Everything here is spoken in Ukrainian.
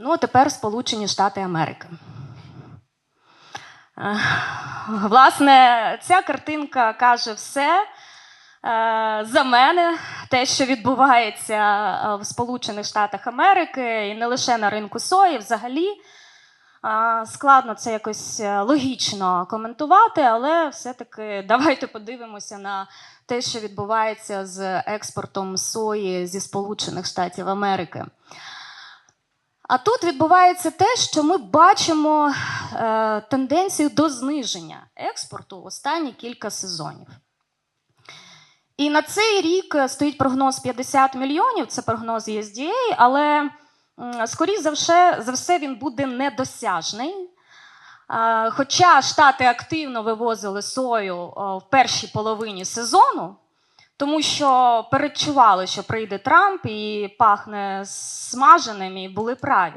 Ну, а тепер Сполучені Штати Америки. Е, Власне, ця картинка каже все е, за мене, те, що відбувається е, в Сполучених Штатах Америки, і не лише на ринку сої, взагалі. Складно це якось логічно коментувати, але все-таки давайте подивимося на те, що відбувається з експортом сої зі Сполучених Штатів Америки. А тут відбувається те, що ми бачимо е, тенденцію до зниження експорту в останні кілька сезонів. І на цей рік е, стоїть прогноз 50 мільйонів, це прогноз USDA, але скоріш за все, за все він буде недосяжний. Е, Хоча Штати активно вивозили сою в першій половині сезону, тому що передчували, що прийде Трамп і пахне смаженим, і були праві.